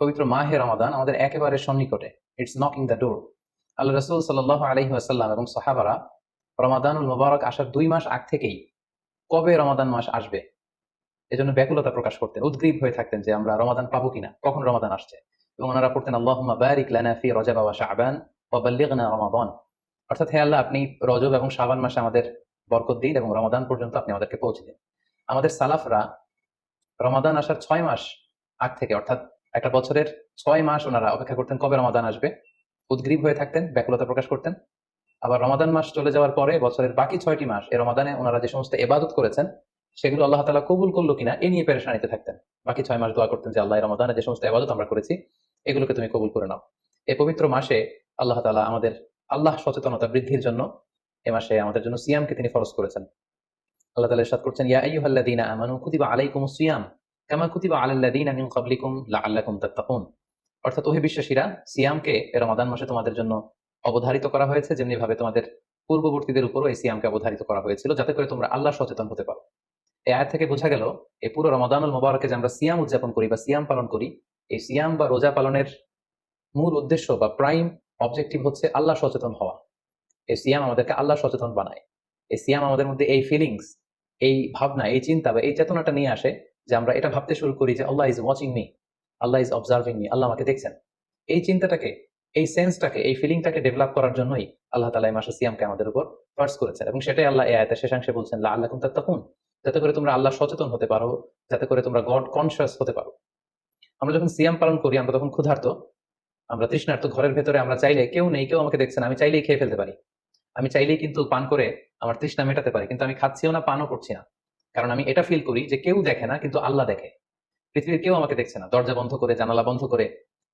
পবিত্র মাহে রমাদান আমাদের একেবারে সন্নিকটে। It's knocking the door Allah রসুল সাল্লাহ আলহি আসাল্লাম এবং সাহাবারা রমাদানুল মোবারক আসার দুই মাস আগ থেকেই কবে রমাদান মাস আসবে? এজন্য ব্যাকুলতা প্রকাশ করতেন উদ্গ্রীব হয়ে থাকতেন যে আমরা রমাদান পাবো কিনা, কখন রমাদান আসছে? এবং ওনারা পড়তেন আল্লাহ বারিক লানা ফি রজা বাবা শাহবান ওয়াবাল্লিগনা রমাদান। অর্থাৎ হে আল্লাহ, আপনি রজব এবং শাবান মাসে আমাদের বরকত দিন এবং রমাদান পর্যন্ত আপনি আমাদেরকে পৌঁছে দিন। আমাদের সালাফরা রমাদান আসার ছয় মাস আগ থেকে, অর্থাৎ একটা বছরের ছয় মাস ওনারা অপেক্ষা করতেন কবে রমাদান আসবে। উদ্গ্রীব হয়ে থাকতেন, ব্যাকুলতা প্রকাশ করতেন। আবার রমাদান মাস চলে যাওয়ার পরে বছরের বাকি ছয়টি মাস এই রমাদানে ওনারা যে সমস্ত এবাদত করেছেন, সেগুলো আল্লাহ তালা কবুল করল কিনা এ নিয়ে পেরেশানিতে থাকতেন। বাকি ছয় মাস দোয়া করতেন যে, আল্লাহ রমাদানে যে সমস্ত এবাদত আমরা করেছি, এগুলোকে তুমি কবুল করে নাও। এই পবিত্র মাসে আল্লাহ তালা আমাদের আল্লাহ সচেতনতা বৃদ্ধির জন্য এ মাসে আমাদের জন্য সিয়ামকে তিনি ফরজ করেছেন। আল্লাহ তালা ইরশাদ করছেন, ইয়া আইয়ুহাল্লাযীনা আমানু কুতিবা আলাইকুমুস সিয়াম। কুতিবা আলাল্লাযীনা মিন ক্বাবলিকুম লাআল্লাকুম তাত্তাকুন। অর্থাৎ বিশ্বাসীরা, সিয়ামকে রমাদান মাসে তোমাদের জন্য অবধারিত করা হয়েছে তোমাদের পূর্ববর্তীদের উপরও এই সিয়ামকে অবধারিত করা হয়েছিল, যাতে করে তোমরা আল্লাহ সচেতন হতে পারো। এই আয়াত থেকে বোঝা গেল এই পুরো রমাদানুল মোবারকে যে আমরা সিয়াম উদযাপন করি বা সিয়াম পালন করি, এই সিয়াম বা রোজা পালনের মূল উদ্দেশ্য বা প্রাইম অবজেক্টিভ হচ্ছে আল্লাহ সচেতন হওয়া। এই সিয়াম আমাদেরকে আল্লাহ সচেতন বানায়। এই সিয়াম আমাদের মধ্যে এই ফিলিংস, এই ভাবনা, এই চিন্তা বা এই চেতনাটা নিয়ে আসে যে আমরা এটা ভাবতে শুরু করি যে Allah is watching me Allah is observing me Allah আমাকে দেখছেন। এই চিন্তাটাকে, এই সেন্সটাকে এই ফিলিংটাকে ডেভেলপ করার জন্যই আল্লাহ তালা মাসে সিয়ামকে আমাদের উপর ফার্স করেছেন এবং সেটাই আল্লাহ এই আয়তের শেষাংশে বলছেন লা আল্লাহ তখন যাতে করে তোমরা আল্লাহ সচেতন হতে পারো, যাতে করে তোমরা গড কনসিয়াস হতে পারো। আমরা যখন সিয়াম পালন করি, আমরা তখন ক্ষুধার্ত। আমরা তৃষ্ণার্ত, ঘরের ভেতরে আমরা চাইলে কেউ নেই, কেউ আমাকে দেখছেন আমি চাইলেই খেয়ে ফেলতে পারি। আমি চাইলেই কিন্তু পান করে আমার তৃষ্ণা মেটাতে পারি, কিন্তু আমি খাচ্ছিও না, পানও করছি না। কারণ আমি এটা ফিল করি যে কেউ দেখে না, কিন্তু আল্লাহ দেখে। পৃথিবীর কেউ আমাকে দেখছে না। দরজা বন্ধ করে, জানালা বন্ধ করে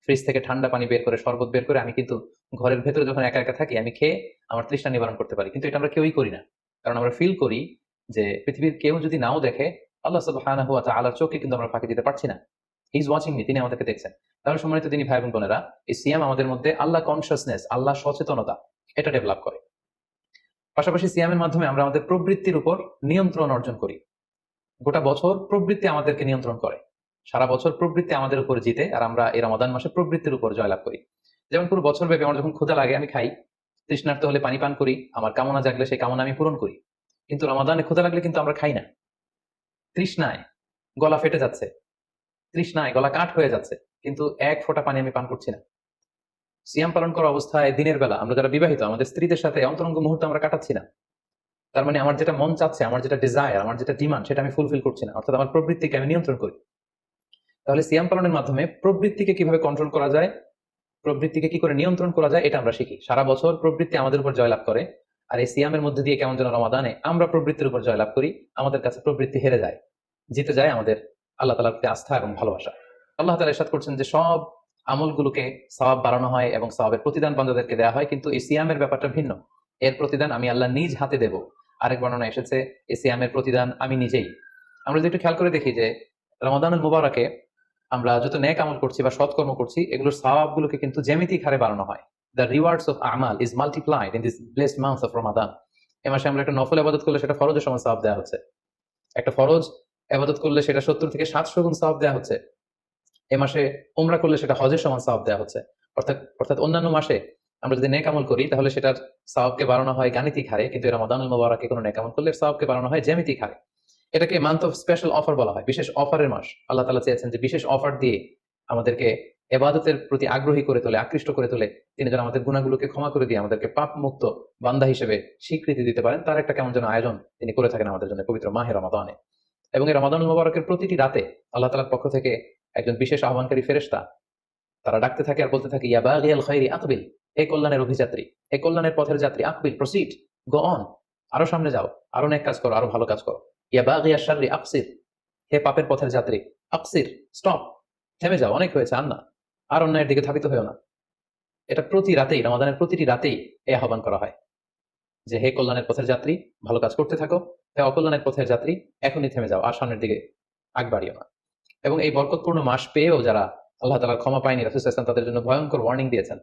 ফ্রিজ থেকে ঠান্ডা পানি বের করে, শরবত বের করে, আমি কিন্তু ঘরের ভেতরে যখন একা একা থাকি, আমি খেয়ে আমার তৃষ্ণা নিবারণ করতে পারি। কিন্তু এটা আমরা কেউই করি না। কারণ আমরা ফিল করি যে পৃথিবীর কেউ যদি নাও দেখে, আল্লাহ সুবহানাহু ওয়া তাআলার চোখে কিন্তু আমরা ফাঁকি দিতে পারছি না। ইজ ওয়াচিং মি তিনি আমাদেরকে দেখছেন। তাহলে সম্মানিত তিনি ভাই বোন বোনেরা, এই সিয়াম আমাদের মধ্যে আল্লাহ কনসিয়াসনেস আল্লাহ সচেতনতা, এটা ডেভেলপ করে। পাশাপাশি সিয়ামের মাধ্যমে আমরা আমাদের প্রবৃত্তির উপর নিয়ন্ত্রণ অর্জন করি। গোটা বছর প্রবৃত্তি আমাদেরকে নিয়ন্ত্রণ করে। সারা বছর প্রবৃত্তি আমাদের উপর জিতে আর আমরা এই রমাদান মাসে প্রবৃত্তির উপর জয়লাভ করি। যেমন পুরো বছর ব্যাপী আমার যখন ক্ষুধা লাগে আমি খাই, তৃষ্ণার্ত হলে পানি পান করি, আমার কামনা জাগলে সেই কামনা আমি পূরণ করি। কিন্তু রমাদানে ক্ষুধা লাগলে কিন্তু আমরা খাই না। তৃষ্ণায় গলা ফেটে যাচ্ছে। তৃষ্ণায় গলা কাঠ হয়ে যাচ্ছে। কিন্তু এক ফোঁটা পানি আমি পান করছি না। সিয়াম পালন করা অবস্থায় দিনের বেলা আমরা যারা বিবাহিত, আমাদের স্ত্রীদের সাথে অন্তরঙ্গ মুহূর্ত আমরা কাটাচ্ছি না। তার মানে আমার যেটা মন চাচ্ছে, আমার যেটা ডিজায়ার আমার যেটা ডিমান্ড সেটা আমি ফুলফিল করছি না। অর্থাৎ আমার প্রবৃত্তিকে আমি নিয়ন্ত্রণ করি। তাহলে সিয়াম পালনের মাধ্যমে প্রবৃত্তিকে কীভাবে কন্ট্রোল করা যায়, প্রবৃত্তিকে কি করে নিয়ন্ত্রণ করা যায়, এটা আমরা শিখি। সারা বছর প্রবৃত্তি আমাদের উপর জয়লাভ করে, আর এই সিয়ামের মধ্যে দিয়ে কেমন যেন রমাদানে আমরা প্রবৃত্তির উপর জয়লাভ করি, আমাদের কাছে প্রবৃত্তি হেরে যায়, জিতে যায় আমাদের আল্লাহ তালার প্রতি আস্থা এবং ভালোবাসা। আল্লাহ তালা ইসাদ করছেন যে সব আমলগুলোকে সবাব বাড়ানো হয় এবং সবাবের প্রতিদান বান্ধবদেরকে দেওয়া হয়, কিন্তু এই সিয়ামের ব্যাপারটা ভিন্ন। এর প্রতিদান আমি আল্লাহ নিজ হাতে দেব। আরেক বর্ণনা এসেছে এই সিয়ামের প্রতিদান আমি নিজেই। আমরা যদি একটু খেয়াল করে দেখি যে রমাদানুল মুবারকে আমরা যত ন্যাক আমল করছি বা সৎকর্ম করছি, এগুলোর সওয়াবগুলোকে কিন্তু জ্যামিতিক হারে বাড়ানো হয়। The rewards of Amal is multiplied in this blessed month of Ramadan এ মাসে আমরা একটা নফল আবাদত করলে সেটা ফরজের সময় সওয়াব দেওয়া হচ্ছে। একটা ফরজ আবাদত করলে সেটা সত্তর থেকে সাতশো গুণ সওয়াব দেওয়া হচ্ছে। এ মাসে উমরা করলে সেটা হজের সমান সওয়াব দেওয়া হচ্ছে। অর্থাৎ অর্থাৎ অন্যান্য মাসে আমরা যদি নেক আমল করি, তাহলে সেটার সওয়াবকে বাড়ানো হয় গাণিতিক হারে, কিন্তু রমাদানুল মুবারকে কোনো নেক আমল করলে সওয়াবকে বাড়ানো হয় জ্যামিতিক হারে। এটাকে মান্থ অফ স্পেশাল অফার বলা হয়, বিশেষ অফারের মাস। আল্লাহ তালা চেয়েছেন যে বিশেষ অফার দিয়ে আমাদেরকে এবাদতের প্রতি আগ্রহী করে তোলে, আকৃষ্ট করে তোলে। তিনি যেন আমাদের গুণাগুলোকে ক্ষমা করে দিয়ে আমাদেরকে পাপ মুক্ত বান্দা হিসেবে স্বীকৃতি দিতে পারেন। তার একটা কেমন যেন আয়োজন তিনি করে থাকেন আমাদের জন্য পবিত্র মাহে রমাদানে। এবং এই রমাদানুল মুবারকের প্রতিটি রাতে আল্লাহ তালার পক্ষ থেকে একজন বিশেষ আহ্বানকারী ফেরেস্তা তারা ডাকতে থাকে আর বলতে থাকে ইয়াবা খৈরি আকবিল এ কল্যাণের অভিযাত্রী, এ কল্যাণের পথের যাত্রী আকবিল প্রসিড গো অন আরও সামনে যাও, আরও নেক কাজ করো, আরও ভালো কাজ করো। ইয়াবা গিয়া শাররি, আকসির, হে পাপের পথের যাত্রী, আকসির স্টপ থেমে যাও, অনেক হয়েছে আর না আর অন্যায়ের দিকে ধাবিত হয়েও না। এটা প্রতি রাতেই, রমাদানের প্রতিটি রাতেই এ আহ্বান করা হয়। যে হে কল্যাণের পথের যাত্রী, ভালো কাজ করতে থাকো, হে অকল্যাণের পথের যাত্রী, এখনই থেমে যাও, আর সামনের দিকে আগ বাড়িও না। এবং এই বরকতপূর্ণ মাস পেয়েও যারা আল্লাহ তালার ক্ষমা পায়নি, রাসুল ইসলাম তাদের জন্য ভয়ঙ্কর ওয়ার্নিং দিয়েছেন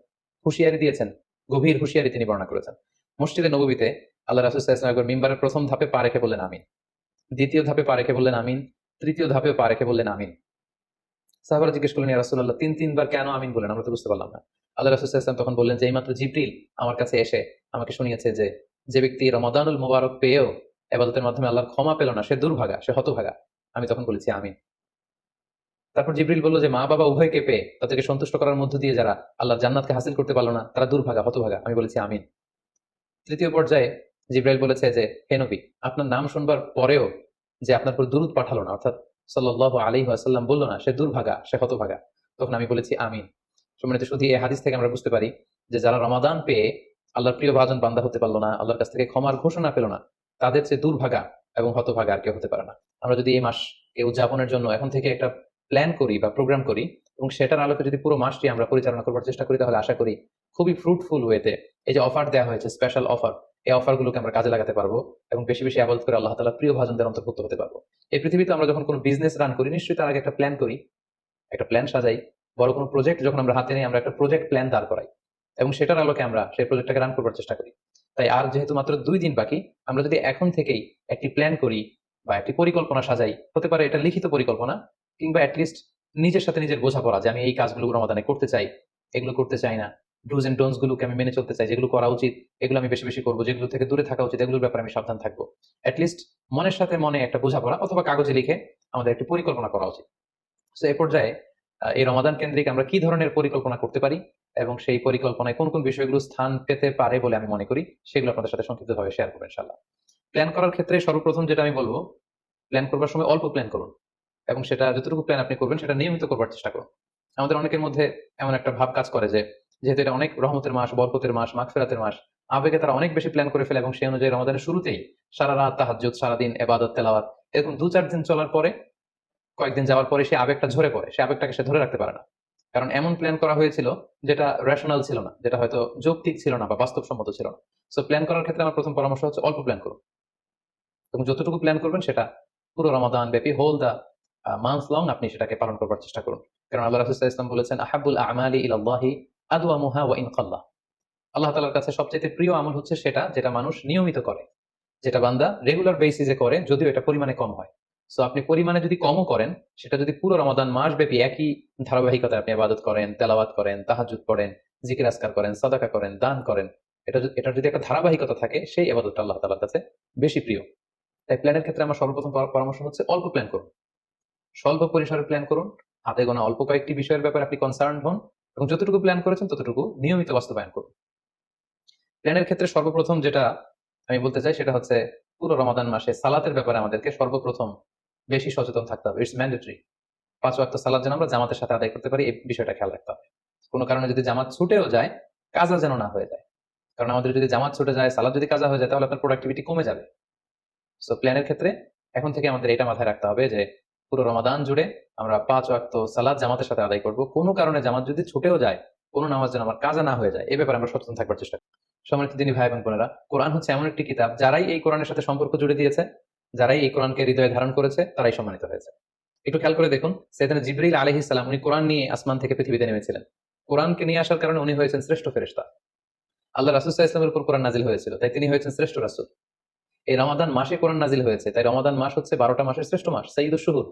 হুঁশিয়ারি দিয়েছেন, গভীর হুঁশিয়ারি তিনি বর্ণনা করেছেন। মসজিদে নবীতে আল্লাহ রাসুল ইসলাম মিম্বারের প্রথম ধাপে পা রেখে বললেন আমিন। দ্বিতীয় ধাপে পা রেখে বললেন আমিন। তৃতীয় ধাপেও পা রেখে বললেন আমিন। সাহাবারা জিজ্ঞেস করলেন রাসূলুল্লাহ, তিন, তিনবার কেন আমিন বলেন আমরা তো বুঝতে পারলাম না। আল্লাহ রাসূল সাল্লাল্লাহু তখন বললেন যে, এইমাত্র জিবরিল আমার কাছে এসে আমাকে শুনিয়েছে যে যে ব্যক্তি রমাদানুল মুবারক পেয়েও এবাদতের মাধ্যমে আল্লাহর ক্ষমা পেল না, সে দুর্ভাগা, সে হতভাগা। আমি তখন বলেছি, আমিন। তারপর জিবরিল বলল যে মা বাবা উভয়কে পেয়ে তাদেরকে সন্তুষ্ট করার মধ্য দিয়ে যারা আল্লাহর জান্নাতকে হাসিল করতে পারল না, তারা দুর্ভাগা, হতভাগা। আমি বলেছি আমিন। তৃতীয় পর্যায়ে জিব্রাইল বলেছে যে, হে নবী, আপনার নাম শুনবার পরেও যে আপনার উপর দুরুদ পাঠালো না, অর্থাৎ সাল্লাহ আলী আসাল্লাম বলল না, সে দুর্ভাগা, সে হতভাগা, তখন আমি বলেছি আমিন। সম্মানিত শুধু এই হাদিস থেকে আমরা বুঝতে পারি যে যারা রমাদান পেয়ে আল্লাহর প্রিয় ভাজন বান্দা হতে পারল না, আল্লাহর কাছ থেকে ক্ষমার ঘোষণা পেল না, তাদের চেয়ে দুর্ভাগা এবং হতভাগা আর কেউ হতে পারে না। আমরা যদি এই মাসকে উদযাপনের জন্য এখন থেকে একটা প্ল্যান করি বা প্রোগ্রাম করি এবং সেটার আলোকে যদি পুরো মাসটি আমরা পরিচালনা করবার চেষ্টা করি, তাহলে আশা করি খুবই ফ্রুটফুল ওয়েতে এই যে অফার দেওয়া হয়েছে স্পেশাল অফার এই অফারগুলোকে আমরা কাজে লাগাতে পারব এবং বেশি বেশি আবাদ করে আল্লাহ তালা প্রিয় ভাজনদের অন্তর্ভুক্ত হতে পারব। এই পৃথিবীতে আমরা যখন কোনো বিজনেস রান করি, নিশ্চয়ই তার আগে একটা প্ল্যান করি, একটা প্ল্যান সাজাই, বড় কোনো প্রজেক্ট যখন আমরা হাতে নিই, আমরা একটা প্রজেক্ট প্ল্যান দাঁড় করাই এবং সেটার আলোকে আমরা সেই প্রজেক্টটাকে রান করবার চেষ্টা করি। তাই আর যেহেতু মাত্র দুই দিন বাকি, আমরা যদি এখন থেকেই একটি প্ল্যান করি বা একটি পরিকল্পনা সাজাই, হতে পারে এটা লিখিত পরিকল্পনা কিংবা অ্যাটলিস্ট নিজের সাথে নিজের বোঝাপড়া যে আমি এই কাজগুলো রমাদানে করতে চাই, এগুলো করতে চাই না। ডুজ এন্ড ডোনস গুলোকে আমি মেনে চলতে চাই, যেগুলো করা উচিত, এগুলো আমি বেশি বেশি করব, যেগুলো থেকে দূরে থাকা উচিত, এগুলোর ব্যাপারে আমি সাবধান থাকব। অ্যাটলিস্ট মনের সাথে মনে একটা বোঝাপড়া অথবা কাগজে লিখে আমাদের একটি পরিকল্পনা করা উচিত। তো এ পর্যায়ে এই রমাদান কেন্দ্রিক আমরা কি ধরনের পরিকল্পনা করতে পারি এবং সেই পরিকল্পনায় কোন কোন বিষয়গুলো স্থান পেতে পারে বলে আমি মনে করি, সেগুলো আপনাদের সাথে সংক্ষিপ্তভাবে শেয়ার করব ইনশাল্লাহ প্ল্যান করার ক্ষেত্রে সর্বপ্রথম যেটা আমি বলব প্ল্যান করবার সময় অল্প প্ল্যান করুন। এবং সেটা যতটুকু প্ল্যান আপনি করবেন, সেটা নিয়মিত করবার চেষ্টা করুন। আমাদের অনেকের মধ্যে এমন একটা ভাব কাজ করে যে, যেহেতু এটা অনেক রহমতের মাস, বরকতের মাস, মাগফিরাতের মাস, আবেগে তারা অনেক বেশি প্ল্যান করে ফেলে এবং সেই অনুযায়ী রমাদানের শুরুতেই সারা রাত তাহাজ্জুদ, সারাদিন এবাদত, তেলাওয়াত, এরকম দু চার দিন চলার পরে, কয়েকদিন যাওয়ার পরে সে আবেগটা ঝরে পড়ে, সে আবেগটাকে সে ধরে রাখতে পারে না। কারণ এমন প্ল্যান করা হয়েছিল যেটা রেশনাল ছিল না, যেটা হয়তো যৌক্তিক ছিল না বা বাস্তবসম্মত ছিল না। সো প্ল্যান করার ক্ষেত্রে আমার প্রথম পরামর্শ হচ্ছে অল্প প্ল্যান করুন। এবং যতটুকু প্ল্যান করবেন সেটা পুরো রমাদান ব্যাপী হোল দা মান্থ লং আপনি সেটাকে পালন করবার চেষ্টা করুন। কারণ আল্লাহ রাসুল ইসলাম বলেছেন আহাবুল আমালি ইলাল্লাহি আদওয়া মুহা ওয়া ইনকাল্লাহ আল্লাহ তালার কাছে সবচেয়ে প্রিয় আমল হচ্ছে সেটা যেটা মানুষ নিয়মিত করে, যেটা বান্দা রেগুলার বেসিসে করে, যদিও এটা পরিমাণে কম হয়। সো আপনি পরিমাণে যদি কমও করেন, সেটা যদি পুরো রমাদান মাস ব্যাপী একই ধারাবাহিকতায় আপনি আবাদত করেন, তেলাওয়াত করেন তাহাজুদ পড়েন, জিকির আসকার করেন, সাদাকা করেন, দান করেন, এটা এটার যদি একটা ধারাবাহিকতা থাকে, সেই আবাদতটা আল্লাহ তালার কাছে বেশি প্রিয়। তাই প্ল্যানের ক্ষেত্রে আমার সর্বপ্রথম পরামর্শ হচ্ছে অল্প প্ল্যান করুন। স্বল্প পরিসরে প্ল্যান করুন। হাতে গোনা অল্প কয়েকটি বিষয়ের ব্যাপারে আপনি কনসার্ন হন এবং যতটুকু প্ল্যান করেছেন ততটুকু নিয়মিত বাস্তবায়ন করুন। প্ল্যানের ক্ষেত্রে সর্বপ্রথম যেটা আমি বলতে চাই সেটা হচ্ছে পুরো রমাদান মাসে সালাতের ব্যাপারে আমাদেরকে সর্বপ্রথম বেশি সচেতন থাকতে হবে। ইটস ম্যান্ডেটরি পাঁচ ওয়াক্ত সালাত যেন আমরা জামাতের সাথে আদায় করতে পারি, এই বিষয়টা খেয়াল রাখতে হবে। কোনো কারণে যদি জামাত ছুটেও যায়, কাজা যেন না হয়ে যায়। কারণ আমাদের যদি জামাত ছুটে যায় সালাদ যদি কাজা হয়ে যায়, তাহলে আপনার প্রোডাক্টিভিটি কমে যাবে। সো প্ল্যানের ক্ষেত্রে এখন থেকে আমাদের এটা মাথায় রাখতে হবে যে পুরো রমাদান জুড়ে আমরা পাঁচ ওয়াক্ত সালাদ জামাতের সাথে আদায় করব। কোনো কারণে জামাত যদি ছুটেও যায়, কোনো নামাজ যেন আমার কাজা না হয়ে যায় এই ব্যাপারে আমরা সচেতন থাকবার চেষ্টা করি। সম্মানিত দিনী ভাই এবং বোনেরা, কোরআন হচ্ছে এমন একটি কিতাব, যারাই এই কোরআনের সাথে সম্পর্ক জুড়ে দিয়েছে, যারাই এই কোরআনকে হৃদয়ে ধারণ করেছে, তারাই সম্মানিত হয়েছে। একটু খেয়াল করে দেখুন সেদিন জিবরিল আলহি সালাম উনি কোরআন নিয়ে আসমান থেকে পৃথিবীতে নেমেছিলেন। কোরআনকে নিয়ে আসার কারণে উনি হয়েছেন শ্রেষ্ঠ ফেরেশতা। আল্লাহ রাসুল ইসলামের উপর কোরআন নাজিল হয়েছিল, তাই তিনি হয়েছেন শ্রেষ্ঠ রাসুল। এই রমাদান মাসে কোরআন নাজিল হয়েছে, তাই রমাদান মাস হচ্ছে বারোটা মাসের শ্রেষ্ঠ মাস সঈদ শুহুর।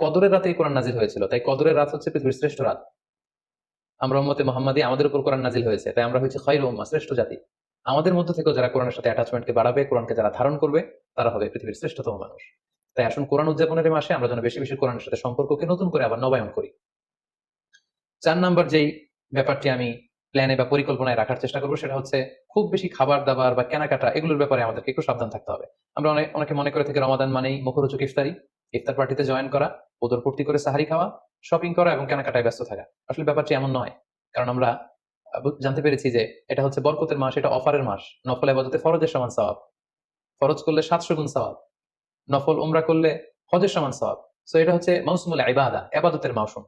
কদরের রাতে এই কোরআন নাজিল হয়েছিল, তাই কদরের রাত হচ্ছে পৃথিবীর শ্রেষ্ঠ রাত। আমরা উম্মতে মোহাম্মদী আমাদের উপর কোরআন নাজিল হয়েছে, তাই আমরা হচ্ছে খৈর উম্মা শ্রেষ্ঠ জাতি। আমাদের মধ্য থেকেও যারা কোরআনের সাথে অ্যাটাচমেন্টকে বাড়াবে, কোরআনকে যারা ধারণ করবে, তারা হবে পৃথিবীর শ্রেষ্ঠতম মানুষ। তাই আসুন কোরআন উদযাপনের মাসে আমরা যেন বেশি বেশি কোরআনের সাথে সম্পর্ককে নতুন করে আবার নবায়ন করি। চার নাম্বার যেই ব্যাপারটি আমি প্ল্যানে বা পরিকল্পনায় রাখার চেষ্টা করব, সেটা হচ্ছে খুব বেশি খাবার দাবার বা কেনাকাটা, এগুলোর ব্যাপারে আমাদেরকে একটু সাবধান থাকতে হবে। আমরা অনেক অনেকে মনে করে থেকে রমাদান মানেই মুখরোচক ইফতারি। ইফতার পার্টিতে জয়েন করা ওদর পূর্তি করে সাহারি খাওয়া শপিং করা এবং কেনাকাটায় ব্যস্ত থাকা। আসলে ব্যাপারটি এমন নয়। কারণ আমরা জানতে পেরেছি যে এটা হচ্ছে বরকতের মাস, এটা অফারের মাস। নফল আবাদতে ফরজের সমান সওয়াব। ফরজ করলে সাতশো গুণ সওয়াব। নফল ওমরা করলে হজের সমান সওয়াব। সো এটা হচ্ছে মৌসুমুল ইবাদা, আবাদতের মৌসুম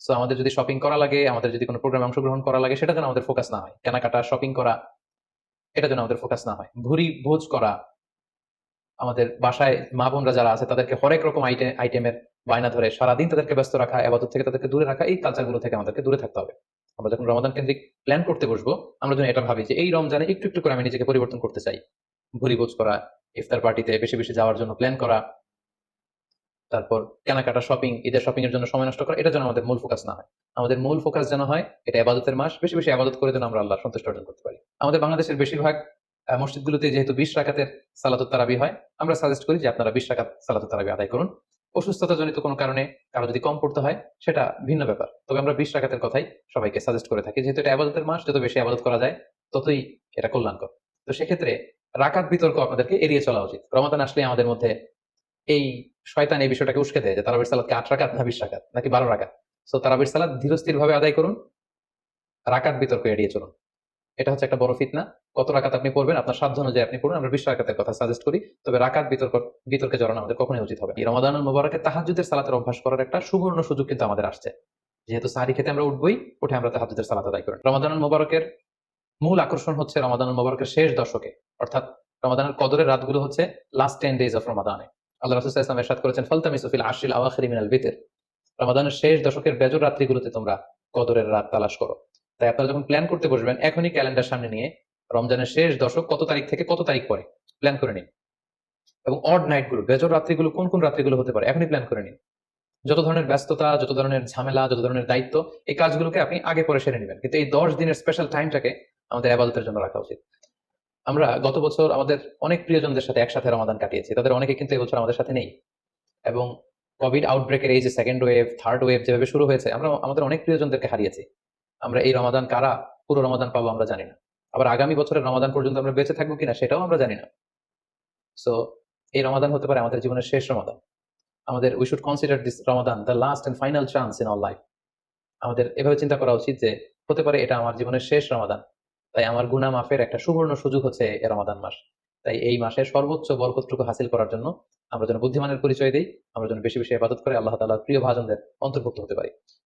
সো আমাদের যদি শপিং করা লাগে, আমাদের যদি কোনো প্রোগ্রামে অংশগ্রহণ করা লাগে, সেটা যেন আমাদের ফোকাস না হয়। কেনাকাটা শপিং করা, এটা যেন আমাদের ফোকাস না হয়। ভুরি, ভোজ করা, আমাদের বাসায় মা বোনরা যারা আছে, তাদেরকে হরেক রকম আইটেম আইটেমের বায়না ধরে সারাদিন তাদেরকে ব্যস্ত রাখা আবাদত থেকে তাদেরকে দূরে রাখা, এই কালচারগুলো থেকে আমাদেরকে দূরে থাকতে হবে। আমরা যখন রমাদান কেন্দ্রিক প্ল্যান করতে বসবো, আমরা যেন এটা ভাবি যে এই রমজানে একটু একটু করে আমি নিজেকে পরিবর্তন করতে চাই। ভুরি ভোজ করা, ইফতার পার্টিতে বেশি বেশি যাওয়ার জন্য প্ল্যান করা তারপর কেনাকাটা শপিং ঈদের শপিং এর জন্য সময় নষ্ট করা, এটা যেন আমাদের মূল ফোকাস না হয়। আমাদের মূল ফোকাস যেন হয়, এটা আবাদতের মাস, বেশি বেশি আবাদত করে যেন আমরা আল্লাহ সন্তুষ্ট অর্জন করতে পারি। আমাদের বাংলাদেশের বেশিরভাগ মসজিদগুলোতে যেহেতু বিশ রাকাতের সালাতুত তারাবি হয়, আমরা সাজেস্ট করি যে আপনারা বিশ রাকাত সালাতুত তারাবি আদায় করুন। অসুস্থতাজনিত কোনো কারণে কারও যদি কম পড়তে হয়, সেটা ভিন্ন ব্যাপার। তবে আমরা বিশ রাকাতের কথাই সবাইকে সাজেস্ট করে থাকি, যেহেতু এটা আবাদতের মাস, যত বেশি আবাদত করা যায়, ততই এটা কল্যাণকর। তো সেক্ষেত্রে রাকাত বিতর্ক আপনাদেরকে এড়িয়ে চলা উচিত। রমাদান আসলে আমাদের মধ্যে এই শয়তান এই বিষয়টাকে উস্কে দেয় যে তারাবির সালাদকে আট রাকাত না বিশ রাকাত নাকি বারো রাকাত? সো তারাবির সালাদ ধীরস্থির ভাবে আদায় করুন, রাকাত বিতর্ক এড়িয়ে চলুন। এটা হচ্ছে একটা বড় ফিতনা। কত রাকাত আপনি পড়বেন? আপনার সাধ্য অনুযায়ী আপনি পড়ুন। আমরা বিশ রাকাতের কথা সাজেস্ট করি। তবে রাকাত বিতর্ক, বিতর্কে জড়ানো আমাদের কখনোই উচিত হবে এই রমাদানুল মোবারকে তাহাজুদের সালাতের অভ্যাস করার একটা সুবর্ণ সুযোগ কিন্তু আমাদের আসছে। যেহেতু সাহারি খেতে আমরা উঠবই, উঠে আমরা তাহাজুদের সালাত আদায় করি। রমাদানুল মোবারকের মূল আকর্ষণ হচ্ছে রমাদানুল মোবারকের শেষ দশকে। অর্থাৎ রমাদানের কদরের রাতগুলো হচ্ছে লাস্ট টেন ডেজ অফ রমাদানে আল্লাহ রাসুল ইসলাম এরশাদ করেছেন ফলতামি সুফিল আশিল আওয়াখির মিনাল রমাদানের শেষ দশকের বেজর রাত্রিগুলোতে তোমরা কদরের রাত তালাশ করো। তাই আপনারা যখন প্ল্যান করতে বসবেন, এখনই ক্যালেন্ডার সামনে নিয়ে রমজানের শেষ দশক কত তারিখ থেকে কত তারিখ পরে? প্ল্যান করে নিন। এবং অড নাইটগুলো বেজর রাত্রিগুলো কোন কোন রাত্রিগুলো হতে পারে, এখনই প্ল্যান করে নিন। যত ধরনের ব্যস্ততা, যত ধরনের ঝামেলা, যত ধরনের দায়িত্ব, এই কাজগুলোকে আপনি আগে পরে সেরে নেবেন। কিন্তু এই দশ দিনের স্পেশাল টাইমটাকে আমাদের আবাদতের জন্য রাখা উচিত। আমরা গত বছর আমাদের অনেক প্রিয়জনদের সাথে একসাথে রমাদান কাটিয়েছি। তাদের অনেকে কিন্তু এবছর আমাদের সাথে নেই। এবং কোভিড আউটব্রেকের এই যে সেকেন্ড ওয়েভ থার্ড ওয়েভ যেভাবে শুরু হয়েছে, আমরা আমাদের অনেক প্রিয়জনদেরকে হারিয়েছি। আমরা এই রমাদান কারা, পুরো রমাদান পাবো আমরা জানি না। আবার আগামী বছরের রমাদান পর্যন্ত আমরা বেঁচে থাকব কিনা সেটাও আমরা জানি না। সো এই রমাদান হতে পারে আমাদের জীবনের শেষ রমাদান। আমাদের we should consider this Ramadan the last and final chance in all life আমাদের এভাবে চিন্তা করা উচিত যে হতে পারে এটা আমার জীবনের শেষ রমাদান। তাই আমার গুনা মাফের একটা সুবর্ণ সুযোগ হচ্ছে রমাদান মাস। তাই এই মাসে সর্বোচ্চ বরকতটুকু হাসিল করার জন্য আমরা যেন বুদ্ধিমানের পরিচয় দিই, আমরা যেন বেশি বেশি আবাদত করে আল্লাহ তালার প্রিয় ভাজনদের অন্তর্ভুক্ত হতে পারি।